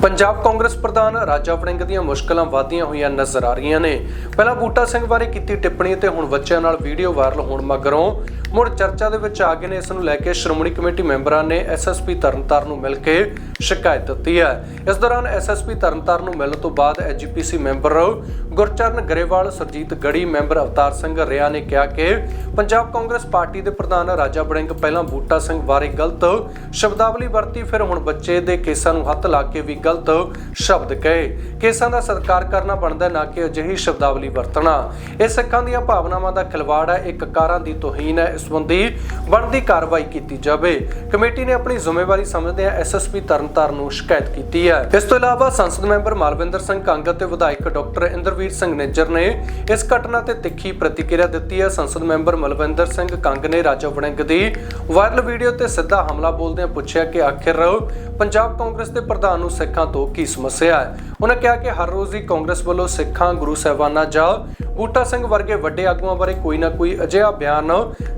ਪੰਜਾਬ ਕਾਂਗਰਸ ਪ੍ਰਧਾਨ ਰਾਜਾ ਵੜਿੰਗ ਦੀਆਂ ਮੁਸ਼ਕਲਾਂ ਵਾਧੀਆਂ ਹੋਈਆਂ ਨਜ਼ਰ ਆ ਰਹੀਆਂ ਨੇ। ਪਹਿਲਾਂ ਬੂਟਾ ਸਿੰਘ ਬਾਰੇ ਕੀਤੀ ਟਿੱਪਣੀ ਤੇ ਹੁਣ ਬੱਚਿਆਂ ਨਾਲ ਵੀਡੀਓ ਵਾਇਰਲ ਹੋਣ ਮਗਰੋਂ ਮੁੜ ਚਰਚਾ ਦੇ ਵਿੱਚ ਆ ਗਏ ਨੇ। ਇਸ ਨੂੰ ਲੈ ਕੇ ਸ਼੍ਰੋਮਣੀ ਕਮੇਟੀ ਮੈਂਬਰਾਂ ਨੇ ਐਸਐਸਪੀ ਤਰਨਤਾਰਨ ਨੂੰ ਮਿਲ ਕੇ ਸ਼ਿਕਾਇਤ ਦਿੱਤੀ ਹੈ। ਇਸ ਦੌਰਾਨ ਐਸਐਸਪੀ ਤਰਨਤਾਰਨ ਨੂੰ ਮਿਲਣ ਤੋਂ ਬਾਅਦ SGPC member Gurcharan Grewal, Surjit Garhi, member Avtar Singh ਰਿਆ ਨੇ ਕਿਹਾ ਕਿ ਪੰਜਾਬ ਕਾਂਗਰਸ ਪਾਰਟੀ ਦੇ ਪ੍ਰਧਾਨ ਰਾਜਾ ਵੜਿੰਗ ਪਹਿਲਾਂ ਬੂਟਾ ਸਿੰਘ ਬਾਰੇ ਗਲਤ ਸ਼ਬਦਾਵਲੀ ਵਰਤੀ, ਫਿਰ ਹੁਣ ਬੱਚੇ ਦੇ ਕੇਸਾਂ ਨੂੰ ਹੱਥ ਲਾ ਕੇ ਵੀ ਗਲਤ ਸ਼ਬਦ ਕਹੇ। ਕੇਸਾਂ ਦਾ ਸਤਿਕਾਰ ਕਰਨਾ ਬਣਦਾ ਨਾ ਕਿ ਅਜਿਹੀ ਸ਼ਬਦਾਵਲੀ ਵਰਤਣਾ। ਇਹ ਸਿੱਖਾਂ ਦੀਆਂ ਭਾਵਨਾਵਾਂ ਦਾ ਖਿਲਵਾੜ ਹੈ, ਇੱਕ ਕਾਰਾਂ ਦੀ ਤੋਹੀਨ ਹੈ, ਇਸ ਸੰਬੰਧੀ ਬਣਦੀ ਕਾਰਵਾਈ ਕੀਤੀ ਜਾਵੇ। ਕਮੇਟੀ ਨੇ ਆਪਣੀ ਜ਼ਿੰਮੇਵਾਰੀ ਸਮਝਦਿਆਂ ਐਸਐਸਪੀ ਤਰਨਤਾਰਨ ਨੂੰ ਸ਼ਿਕਾਇਤ ਕੀਤੀ ਹੈ। ਇਸ ਤੋਂ ਇਲਾਵਾ ਸੰਸਦ ਮੈਂਬਰ ਮਾਲਵਿੰਦਰ ਸਿੰਘ ਕੰਗ ਅਤੇ ਵਿਧਾਇਕ ਡਾਕਟਰ ਇੰਦਰਵੀਰ ਸਿੰਘ ਨਿੱਜਰ ਨੇ ਇਸ ਘਟਨਾ ਤੇ ਤਿੱਖੀ ਪ੍ਰਤੀਕਿਰਿਆ ਦਿੱਤੀ ਹੈ। ਸੰਸਦ ਮੈਂਬਰ ਮਲਵਿੰਦਰ ਸਿੰਘ ਕੰਗ ਨੇ ਰਾਜਾ ਵੜਿੰਗ ਦੀ ਵਾਇਰਲ ਵੀਡੀਓ ਤੇ ਸਿੱਧਾ ਹਮਲਾ ਬੋਲਦਿਆਂ ਪੁੱਛਿਆ ਕਿ ਆਖਿਰ ਪੰਜਾਬ ਕਾਂਗਰਸ ਦੇ ਪ੍ਰਧਾਨ ਨੂੰ ਸਿੱਖਾਂ ਤੋਂ ਕੀ ਸਮੱਸਿਆ ਹੈ? ਉਹਨਾਂ ਕਿਹਾ ਕਿ ਹਰ ਰੋਜ਼ ਹੀ ਕਾਂਗਰਸ ਵੱਲੋਂ ਸਿੱਖਾਂ, ਗੁਰੂ ਸਾਹਿਬਾਨਾਂ ਜਾਂ ਬੂਟਾ ਸਿੰਘ ਵਰਗੇ ਵੱਡੇ ਆਗੂਆਂ ਬਾਰੇ ਕੋਈ ਨਾ ਕੋਈ ਅਜਿਹਾ ਬਿਆਨ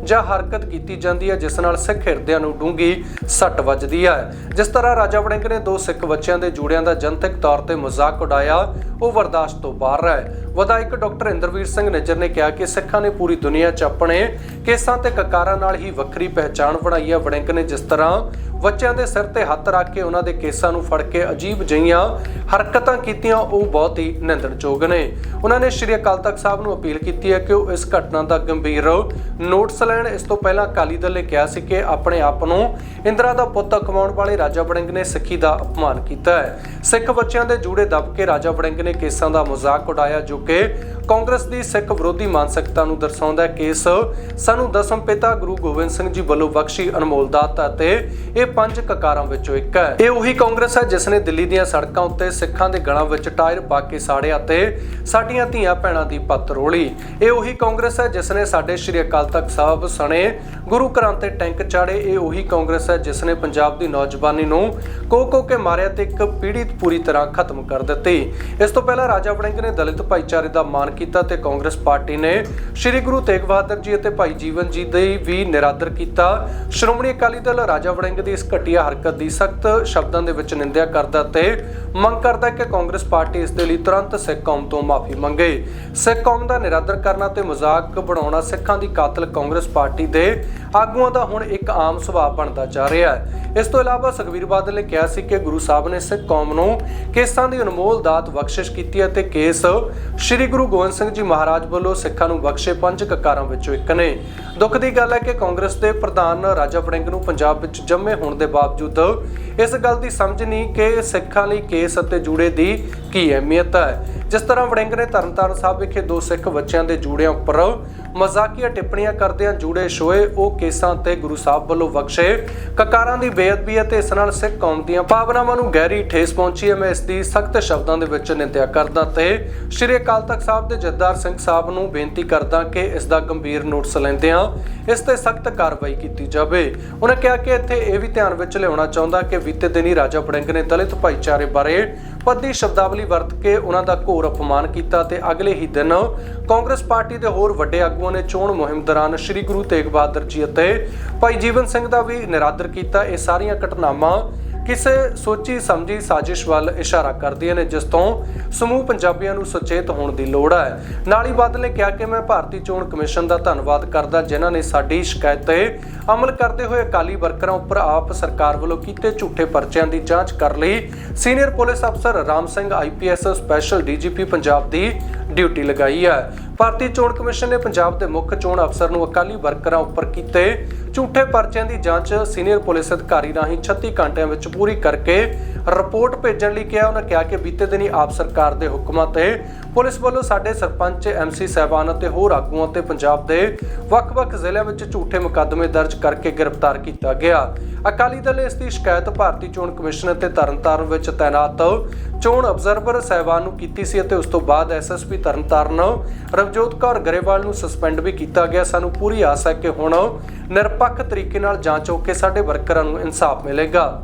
ਜਾਂ ਹਰਕਤ ਕੀਤੀ ਜਾਂਦੀ ਹੈ, ਜਿਸ ਨਾਲ ਸਿੱਖ ਹਿਰਦਿਆਂ ਨੂੰ ਡੂੰਗੀ ਸੱਟ ਵੱਜਦੀ ਹੈ। ਜਿਸ ਤਰ੍ਹਾਂ ਰਾਜਾ ਵੜਿੰਗ ਨੇ ਦੋ ਸਿੱਖ ਬੱਚਿਆਂ ਦੇ ਜੂੜਿਆਂ ਦਾ ਜਨਤਕ ਤੌਰ ਤੇ ਮਜ਼ਾਕ ਉਡਾਇਆ, ਉਹ ਬਰਦਾਸ਼ਤ ਤੋਂ ਬਾਹਰ ਹੈ। ਵਿਧਾਇਕ ਡਾਕਟਰ ਇੰਦਰਵੀਰ ਸਿੰਘ ਨਿੱਜਰ ਨੇ ਕਿਹਾ ਕਿ ਸਿੱਖਾਂ ਨੇ ਪੂਰੀ ਦੁਨੀਆ 'ਚ ਆਪਣੇ ਕੇਸਾਂ ਤੇ ਕਕਾਰਾਂ ਨਾਲ ਹੀ ਵੱਖਰੀ ਪਹਿਚਾਣ ਬਣਾਈ ਹੈ। ਵੜਿੰਗ ਨੇ ਜਿਸ ਤਰ੍ਹਾਂ ਬੱਚਿਆਂ ਦੇ ਸਿਰ ਤੇ ਹੱਥ ਰੱਖ ਕੇ ਉਹਨਾਂ ਦੇ ਕੇਸਾਂ ਨੂੰ ਫੜ ਕੇ ਅਜੀਬ ਜਿਹੀਆਂ ਹਰਕਤਾਂ ਕੀਤੀਆਂ, ਉਹ ਬਹੁਤ ਹੀ ਨਿੰਦਣਯੋਗ ਨੇ। ਉਹਨਾਂ ਨੇ ਸ਼੍ਰੀ ਅਕਾਲ ਤਖਤ ਸਾਹਿਬ ਨੂੰ ਅਪੀਲ ਕੀਤੀ ਹੈ ਕਿ ਉਹ ਇਸ ਘਟਨਾ ਦਾ ਗੰਭੀਰ ਨੋਟਿਸ ਲੈਣ। ਇਸ ਤੋਂ ਪਹਿਲਾਂ ਅਕਾਲੀ ਦਲ ਨੇ ਕਿਹਾ ਸੀ ਕਿ ਆਪਣੇ ਆਪ ਨੂੰ ਇੰਦਰਾ ਦਾ ਪੁੱਤ ਕਮਾਉਣ ਵਾਲੇ ਰਾਜਾ ਵੜਿੰਗ ਨੇ ਸਿੱਖੀ ਦਾ ਅਪਮਾਨ ਕੀਤਾ ਹੈ। ਸਿੱਖ ਬੱਚਿਆਂ ਦੇ ਜੂੜੇ ਦੱਬ ਕੇ ਰਾਜਾ ਵੜਿੰਗ ਨੇ ਕੇਸਾਂ ਦਾ ਮਜ਼ਾਕ ਉਡਾਇਆ, ਜੋ ਕਿ ਕਾਂਗਰਸ ਦੀ ਸਿੱਖ ਵਿਰੋਧੀ ਮਾਨਸਿਕਤਾ ਨੂੰ ਦਰਸਾਉਂਦਾ ਕੇਸ, ਸਾਨੂੰ ਦਸਮ ਪਿਤਾ ਗੁਰੂ ਗੋਬਿੰਦ ਸਿੰਘ ਜੀ ਵੱਲੋਂ ਬਖਸ਼ੀ ਅਨਮੋਲ ਦਾਤ ਅਤੇ ਇਹ ਪੰਜ ਕਕਾਰਾਂ ਵਿੱਚੋਂ ਇੱਕ ਹੈ। ਇਹ ਉਹੀ ਕਾਂਗਰਸ ਹੈ ਜਿਸ ਨੇ ਦਿੱਲੀ ਦੀਆਂ ਸੜਕਾਂ ਉੱਤੇ ਸਿੱਖਾਂ ਦੇ ਗਲਾਂ ਵਿੱਚ ਟਾਇਰ ਪਾ ਕੇ ਸਾੜਿਆ ਤੇ ਸਾਡੀਆਂ ਧੀਆਂ ਭੈਣਾਂ ਦੀ ਪੱਤ ਰੋਲੀ। ਇਹ ਉਹੀ ਕਾਂਗਰਸ ਹੈ ਜਿਸ ਨੇ ਸਾਡੇ ਸ਼੍ਰੀ ਅਕਾਲ ਤਖਤ ਸਾਹਿਬ ਸਣੇ ਗੁਰੂ ਘਰਾਂ ਤੇ ਟੈਂਕ ਚਾੜੇ ਇਹ ਉਹੀ ਕਾਂਗਰਸ ਹੈ ਜਿਸ ਨੇ ਪੰਜਾਬ ਦੀ ਨੌਜਵਾਨੀ ਨੂੰ ਕੋ ਕੇ ਮਾਰਿਆ ਤੇ ਇੱਕ ਪੀੜ੍ਹੀ ਪੂਰੀ ਤਰ੍ਹਾਂ ਖਤਮ ਕਰ ਦਿੱਤੀ। ਇਸ ਤੋਂ ਪਹਿਲਾਂ ਰਾਜਾ ਵੜਿੰਗ ਨੇ ਦਲਿਤ ਭਾਈਚਾਰੇ ਦਾ ਮਾਨ ਕੀਤਾ ਤੇ ਕਾਂਗਰਸ ਪਾਰਟੀ ਨੇ ਸ੍ਰੀ ਗੁਰੂ ਤੇਗ ਬਹਾਦਰ ਜੀ ਅਤੇ ਭਾਈ ਜੀਵਨ ਜੀ ਦੇ ਵੀ ਨਿਰਾਦਰ ਕੀਤਾ। ਸ਼੍ਰੋਮਣੀ ਅਕਾਲੀ ਦਲ ਰਾਜਾ ਵੜਿੰਗ ਦੀ ਇਸ ਘਟੀਆ ਹਰਕਤ ਦੀ ਸਖਤ ਸ਼ਬਦਾਂ ਦੇ ਵਿੱਚ ਨਿੰਦਿਆ ਕਰਦਾ ਤੇ ਮੰਗ ਕਰਦਾ ਕਿ ਕਾਂਗਰਸ ਪਾਰਟੀ ਇਸ ਦੇ ਲਈ ਤੁਰੰਤ ਸਿੱਖ ਕੌਮ ਤੋਂ ਮਾਫੀ ਮੰਗੇ। ਸਿੱਖ ਕੌਮ ਦਾ ਨਿਰਾਦਰ ਕਰਨਾ ਤੇ ਮਜ਼ਾਕ ਬਣਾਉਣਾ ਸਿੱਖਾਂ ਦੀ ਕਾਤਲ ਕਾਂਗਰਸ ਪਾਰਟੀ ਦੇ ਆਗੂਆਂ ਦਾ ਹੁਣ ਇੱਕ ਆਮ ਸੁਭਾਅ ਬਣਦਾ ਜਾ ਰਿਹਾ ਹੈ। ਇਸ ਤੋਂ ਇਲਾਵਾ ਸੁਖਬੀਰ ਬਾਦਲ ਨੇ ਕਿਹਾ ਸੀ ਕਿ ਗੁਰੂ ਸਾਹਿਬ ਨੇ ਸਿੱਖ ਕੌਮ ਨੂੰ ਕੇਸਾਂ ਦੀ ਅਨਮੋਲ ਦਾਤ ਬਖਸ਼ਿਸ਼ ਕੀਤੀ ਹੈ ਤੇ ਕੇਸ ਸ੍ਰੀ ਗੁਰੂ ਗੋਬਿੰਦ ਸਿੰਘ ਜੀ ਮਹਾਰਾਜ ਵੱਲੋਂ ਸਿੱਖਾਂ ਨੂੰ ਬਖਸ਼ੇ ਪੰਜ ਕਕਾਰਾਂ ਵਿੱਚੋਂ ਇੱਕ ਨੇ। ਦੁੱਖ ਦੀ ਗੱਲ ਹੈ ਕਿ ਕਾਂਗਰਸ ਦੇ ਪ੍ਰਧਾਨ ਰਾਜਾ ਵੜਿੰਗ ਨੂੰ ਪੰਜਾਬ ਵਿੱਚ ਜੰਮੇ ਹੋਣ ਦੇ ਬਾਵਜੂਦ ਇਸ ਗੱਲ ਦੀ ਸਮਝ ਨਹੀਂ ਕਿ ਸਿੱਖਾਂ ਲਈ ਕੇਸ ਅਤੇ ਜੂੜੇ ਦੀ ਕੀ ਅਹਿਮੀਅਤ ਹੈ। ਜਿਸ ਤਰ੍ਹਾਂ ਵੜਿੰਗ ਨੇ ਤਰਨਤਾਰਨ ਸਾਹਿਬ ਵਿਖੇ ਦੋ ਸਿੱਖ ਬੱਚਿਆਂ ਦੇ ਜੂੜਿਆਂ ਉੱਪਰ ਮਜ਼ਾਕੀਆ ਟਿੱਪਣੀਆਂ ਕਰਦਿਆਂ ਜੂੜੇ ਸ਼ੋਏ ਉਹ ਕੇਸਾਂ ਤੇ ਗੁਰੂ ਸਾਹਿਬ ਵੱਲੋਂ ਬਖਸ਼ੇ। ਕਕਾਰਾਂ ਦੀ ਬੇਅਦਬੀ ਅਤੇ ਇਸ ਨਾਲ ਸਿੱਖ ਕੌਮ ਦੀਆਂ ਭਾਵਨਾਵਾਂ ਨੂੰ ਗਹਿਰੀ ਠੇਸ ਪਹੁੰਚੀ ਹੈ। ਮੈਂ ਇਸ ਦੀ ਸਖਤ ਸ਼ਬਦਾਂ ਦੇ ਵਿੱਚ ਨਿੰਦਿਆ ਕਰਦਾ ਤੇ ਸ਼੍ਰੀ ਅਕਾਲ ਤਖਤ ਸਾਹਿਬ ਦੇ ਜੱਦਾਰ ਸਿੰਘ ਸਾਹਿਬ ਨੂੰ ਬੇਨਤੀ ਕਰਦਾ ਕਿ ਇਸ ਦਾ ਗੰਭੀਰ ਨੋਟਿਸ ਲੈਂਦਿਆਂ ਇਸ ਤੇ ਸਖਤ ਕਾਰਵਾਈ ਕੀਤੀ ਜਾਵੇ। ਉਹਨਾਂ ਕਿਹਾ ਕਿ ਇੱਥੇ ਇਹ ਵੀ ਧਿਆਨ ਵਿੱਚ ਲਿਆਉਣਾ ਚਾਹੁੰਦਾ ਕਿ ਬੀਤੇ ਦਿਨੀ ਰਾਜਾ ਵੜਿੰਗ ਨੇ ਦਲਿਤ ਭਾਈਚਾਰੇ ਬਾਰੇ ਪੱਦੀ ਸ਼ਬਦਾਵਲੀ ਵਰਤ ਕੇ ਉਹਨਾਂ ਦਾ ਘੋਰ ਅਪਮਾਨ ਕੀਤਾ ਤੇ ਅਗਲੇ ਹੀ ਦਿਨ ਕਾਂਗਰਸ ਪਾਰਟੀ ਦੇ ਹੋਰ ਵੱਡੇ ਆਗੂਆਂ ਨੇ ਚੋਣ ਮੁਹਿੰਮ ਦੌਰਾਨ ਸ੍ਰੀ ਗੁਰੂ ਤੇਗ ਬਹਾਦਰ ਜੀ ਅਤੇ ਭਾਈ ਜੀਵਨ ਸਿੰਘ ਦਾ ਵੀ ਨਿਰਾਦਰ ਕੀਤਾ। ਇਹ ਸਾਰੀਆਂ ਘਟਨਾਵਾਂ ਕਿਸੇ ਸੋਚੀ ਸਮਝੀ ਸਾਜ਼ਿਸ਼ ਵੱਲ ਇਸ਼ਾਰਾ ਕਰਦੀਆਂ ਨੇ, ਜਿਸ ਤੋਂ ਸਮੂਹ ਪੰਜਾਬੀਆਂ ਨੂੰ ਸੁਚੇਤ ਹੋਣ ਦੀ ਲੋੜ ਹੈ। ਨਾਲ ਬਾਦਲ ਨੇ ਕਿਹਾ ਕਿ ਮੈਂ ਭਾਰਤੀ ਚੋਣ ਕਮਿਸ਼ਨ ਦਾ ਧੰਨਵਾਦ ਕਰਦਾ, ਜਿਨ੍ਹਾਂ ਨੇ ਸਾਡੀ ਸ਼ਿਕਾਇਤ ਤੇ ਅਮਲ ਕਰਦੇ ਹੋਏ ਅਕਾਲੀ ਵਰਕਰਾਂ ਉੱਪਰ ਆਪ ਸਰਕਾਰ ਵੱਲੋਂ ਕੀਤੇ ਝੂਠੇ ਪਰਚਿਆਂ ਦੀ ਜਾਂਚ ਕਰ ਲਈ। ਸੀਨੀਅਰ ਪੁਲਿਸ ਅਫਸਰ Ram Singh IPS special DGP Punjab ਦੀ ਡਿਊਟੀ ਲਗਾਈ ਹੈ। ਭਾਰਤੀ ਚੋਣ ਕਮਿਸ਼ਨ ਨੇ ਪੰਜਾਬ ਦੇ ਮੁੱਖ ਚੋਣ ਅਫਸਰ ਨੂੰ ਅਕਾਲੀ ਵਰਕਰਾਂ ਉੱਪਰ ਕੀਤੇ ਝੂਠੇ ਪਰਚਿਆਂ ਦੀ ਜਾਂਚ ਸੀਨੀਅਰ ਪੁਲਿਸ ਅਧਿਕਾਰੀ ਰਾਹੀਂ 36 ਘੰਟਿਆਂ ਵਿੱਚ ਪੂਰੀ ਕਰਕੇ ਰਿਪੋਰਟ ਭੇਜਣ ਲਈ ਕਿਹਾ, ਉਹਨਾਂ ਕਿਹਾ ਕਿ ਬੀਤੇ ਦਿਨੀ ਆਪ ਸਰਕਾਰ ਦੇ ਹੁਕਮਾਂ ਤੇ ਪੁਲਿਸ ਵੱਲੋਂ ਸਾਡੇ ਸਰਪੰਚ ਐਮਸੀ ਸਹਿਬਾਨ ਅਤੇ ਹੋਰ ਆਗੂਆਂ ਤੇ ਪੰਜਾਬ ਦੇ ਵੱਖ-ਵੱਖ ਜ਼ਿਲ੍ਹਿਆਂ ਵਿੱਚ ਝੂਠੇ ਮੁਕੱਦਮੇ ਦਰਜ ਕਰਕੇ ਗ੍ਰਿਫਤਾਰ ਕੀਤਾ ਗਿਆ। ਅਕਾਲੀ ਦਲ ਇਸ ਦੀ ਸ਼ਿਕਾਇਤ ਭਾਰਤੀ ਚੋਣ ਕਮਿਸ਼ਨ ਅਤੇ ਤਰਨਤਾਰਨ ਵਿੱਚ ਤਾਇਨਾਤ ਚੋਣ ਅਬਜ਼ਰਵਰ ਸਹਿਬਾਨ ਨੂੰ ਕੀਤੀ ਸੀ ਅਤੇ ਉਸ ਤੋਂ ਬਾਅਦ ਐਸਐਸਪੀ ਤਰਨਤਾਰਨ, ਰਵਜੋਤ ਕੌਰ ਗਰੇਵਾਲ ਨੂੰ ਸਸਪੈਂਡ ਵੀ ਕੀਤਾ ਗਿਆ। ਸਾਨੂੰ ਪੂਰੀ ਆਸ ਹੈ ਕਿ ਹੁਣ ਨਿਰਪੱਖ ਤਰੀਕੇ ਨਾਲ ਜਾਂਚ ਹੋ ਕੇ ਸਾਡੇ ਵਰਕਰਾਂ ਨੂੰ ਇਨਸਾਫ ਮਿਲੇਗਾ।